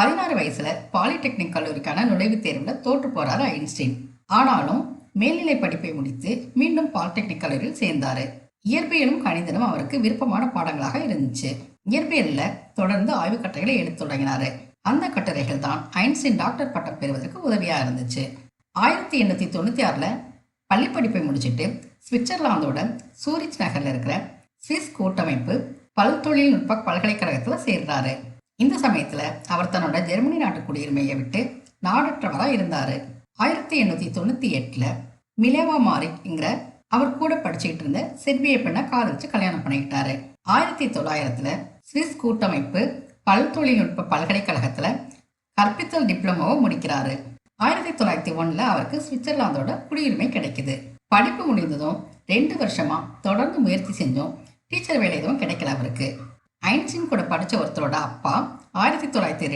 பதினாறு வயசுல பாலிடெக்னிக் கல்லூரிக்கான நுழைவுத் தேர்வுல தோற்று போறாரு ஐன்ஸ்டீன். ஆனாலும் மேல்நிலை படிப்பை முடித்து மீண்டும் பாலிடெக்னிக் கல்லூரியில் சேர்ந்தாரு. இயற்பியலும் கணிதனும் அவருக்கு விருப்பமான பாடங்களாக இருந்துச்சு. இயற்பியல்ல தொடர்ந்து ஆய்வுக் கட்டுரைகளை எடுத்து தொடங்கினாரு. அந்த கட்டுரைகள் தான் ஐன்ஸ்டீன் டாக்டர் பட்டம் பெறுவதற்கு உதவியா இருந்துச்சு. ஆயிரத்தி எண்ணூத்தி தொண்ணூத்தி ஆறுல பள்ளி படிப்பை முடிச்சிட்டு சுவிட்சர்லாந்தோட சூரிச் நகர்ல இருக்கிற சுவிஸ் கூட்டமைப்பு பல்தொழில்நுட்ப பல்கலைக்கழகத்துல சேர்றாரு. இந்த சமயத்துல அவர் தன்னோட ஜெர்மனி நாட்டு குடியுரிமையை விட்டு நாடற்றவராக இருந்தாரு. ஆயிரத்தி எண்ணூத்தி தொண்ணூத்தி எட்டுல மிலேவா மாரிக்ங்கிற அவர் கூட படிச்சுக்கிட்டு இருந்த செர்பிய பெண்ணை காதலிச்சு கல்யாணம் பண்ணிக்கிட்டாரு. ஆயிரத்தி தொள்ளாயிரத்துல சுவிஸ் கூட்டமைப்பு பல் தொழில்நுட்ப பல்கலைக்கழகத்துல கற்பித்தல் டிப்ளமோவை முடிக்கிறாரு. ஆயிரத்தி தொள்ளாயிரத்தி ஒன்றில் அவருக்கு சுவிட்சர்லாந்தோட குடியுரிமை கிடைக்குது. படிப்பு முடிந்ததும் ரெண்டு வருஷமா தொடர்ந்து முயற்சி செஞ்சும் டீச்சர் வேலை எதுவும் கிடைக்கல அவருக்கு. ஐன்ஸ்டீன் கூட படிச்ச ஒருத்தரோட அப்பா ஆயிரத்தி தொள்ளாயிரத்தி